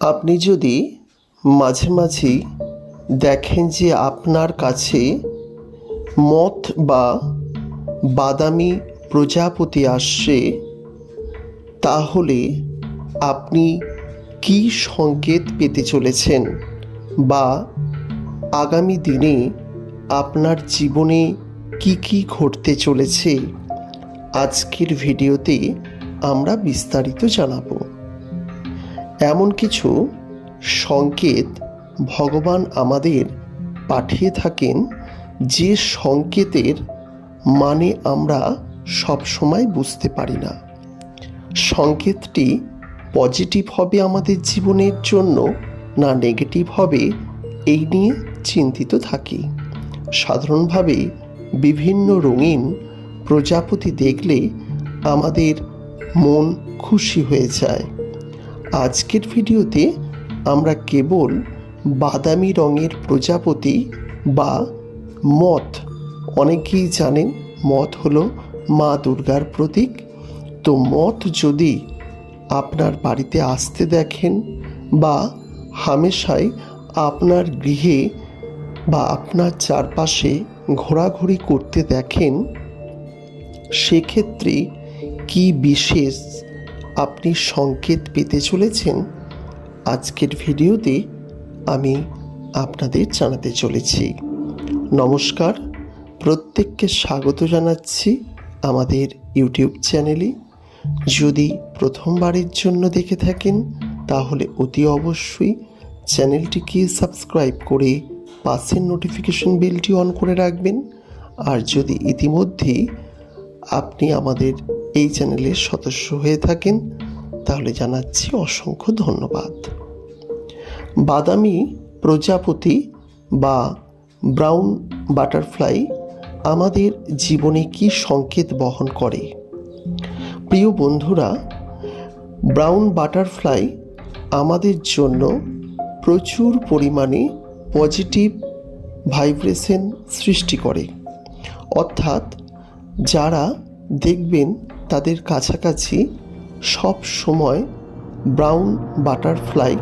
আপনি যদি মাঝে মাঝেই দেখেন যে আপনার কাছে মথ বা বাদামি প্রজাপতি আসছে, তাহলে আপনি কী সংকেত পেতে চলেছেন? বা আগামী দিনে আপনার জীবনে কি কি ঘটতে চলেছে? আজকের ভিডিওতে আমরা বিস্তারিত জানাব। এমন কিছু সংকেত ভগবান আমাদের পাঠিয়ে থাকেন যে সংকেতের মানে আমরা সবসময় বুঝতে পারি না। সংকেতটি পজিটিভ হবে আমাদের জীবনের জন্য না নেগেটিভ হবে, এই নিয়ে চিন্তিত থাকি। সাধারণভাবে বিভিন্ন রঙিন প্রজাপতি দেখলে আমাদের মন খুশি হয়ে যায়। আজকের ভিডিওতে আমরা কেবল বাদামি রঙের প্রজাপতি বা মথ, অনেকেই জানেন মথ হলো মা দুর্গার প্রতীক। তো মথ যদি আপনার বাড়িতে আসতে দেখেন বা হামেশাই আপনার গৃহে বা আপনার চারপাশে ঘোরাঘুরি করতে দেখেন, সেক্ষেত্রে কি বিশেষ আপনি সংকেত পেতে চলেছেন? আজকের ভিডিওতে আমি আপনাদের জানাতে চলেছি। নমস্কার, প্রত্যেককে স্বাগত জানাচ্ছি আমাদের ইউটিউব চ্যানেলে। যদি প্রথমবারের জন্য দেখে থাকেন, তাহলে অতি অবশ্যই চ্যানেলটিকে সাবস্ক্রাইব করে পাশের নোটিফিকেশন বেলটি অন করে রাখবেন। আর যদি ইতিমধ্যেই আপনি আমাদের এই চ্যানেলের সদস্য হয়ে থাকেন, তাহলে জানাচ্ছি অসংখ্য ধন্যবাদ। বাদামি প্রজাপতি বা ব্রাউন বাটারফ্লাই আমাদের জীবনে কি সংকেত বহন করে? প্রিয় বন্ধুরা, ব্রাউন বাটারফ্লাই আমাদের জন্য প্রচুর পরিমাণে পজিটিভ ভাইব্রেশন সৃষ্টি করে। অর্থাৎ যারা দেখবেন তাদের কাছাকাছি সব সময় ব্রাউন বাটারফ্লাই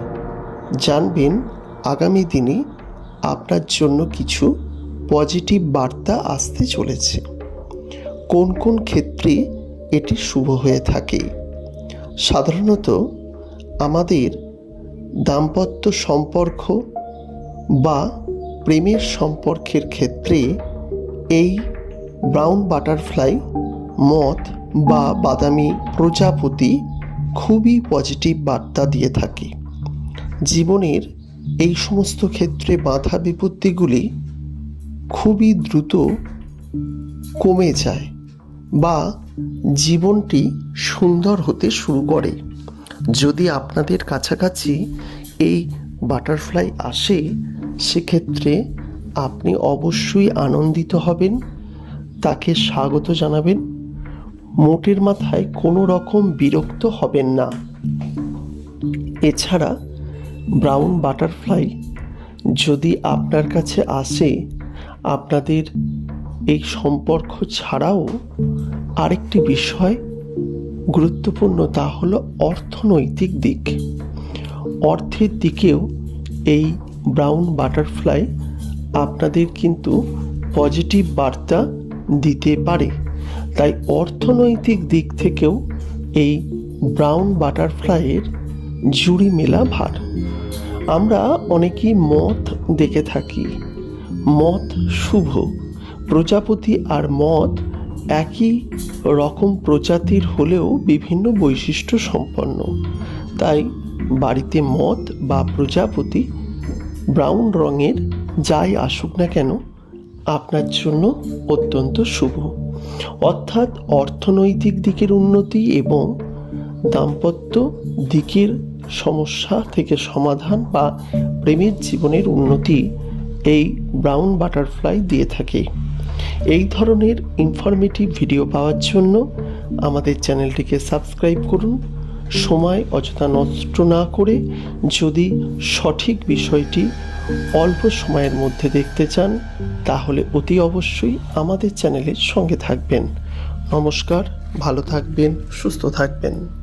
জানবেন আগামী দিনে আপনার জন্য কিছু পজিটিভ বার্তা আসতে চলেছে। কোন কোন ক্ষেত্রে এটি শুভ হয়ে থাকে? সাধারণত আমাদের দাম্পত্য সম্পর্ক বা প্রেমের সম্পর্কের ক্ষেত্রে এই ব্রাউন বাটারফ্লাই মথ বা বাদামি প্রজাপতি খুবই পজিটিভ বার্তা দিয়ে থাকে। জীবনের এই সমস্ত ক্ষেত্রে বাধা বিপত্তিগুলি খুবই দ্রুত কমে যায় বা জীবনটি সুন্দর হতে শুরু করে। যদি আপনাদের কাছাকাছি এই বাটারফ্লাই আসে, সেক্ষেত্রে আপনি অবশ্যই আনন্দিত হবেন, তাকে স্বাগত জানাবেন। মোটের মাথায় কোনো রকম বিরক্ত হবেন না। এছাড়া ব্রাউন বাটারফ্লাই যদি আপনার কাছে আসে, আপনাদের এই সম্পর্ক ছাড়াও আরেকটি বিষয় গুরুত্বপূর্ণ, তা হলো অর্থনৈতিক দিক। অর্থের দিকেও এই ব্রাউন বাটারফ্লাই আপনাদের কিন্তু পজিটিভ বার্তা দিতে পারে। তাই অর্থনৈতিক দিক থেকেও এই ব্রাউন বাটারফ্লাইয়ের জুড়ি মেলা ভার। আমরা অনেকেই মথ দেখে থাকি। মথ শুভ। প্রজাপতি আর মথ একই রকম প্রজাতির হলেও বিভিন্ন বৈশিষ্ট্য সম্পন্ন। তাই বাড়িতে মথ বা প্রজাপতি ব্রাউন রঙের যাই আসুক না কেন, আপনার জন্য অত্যন্ত শুভ। অর্থাৎ অর্থনৈতিক দিকের উন্নতি এবং দাম্পত্য দিকের সমস্যা থেকে সমাধান বা প্রেমের জীবনের উন্নতি এই ব্রাউন বাটারফ্লাই দিয়ে থাকে। এই ধরনের ইনফরমেটিভ ভিডিও পাওয়ার জন্য আমাদের চ্যানেলটিকে সাবস্ক্রাইব করুন সময় অযথা নষ্ট না করে যদি সঠিক বিষয়টি অল্প সময়ের মধ্যে দেখতে চান, তাহলে অতি অবশ্যই আমাদের চ্যানেলের সঙ্গে থাকবেন। নমস্কার, ভালো থাকবেন, সুস্থ থাকবেন।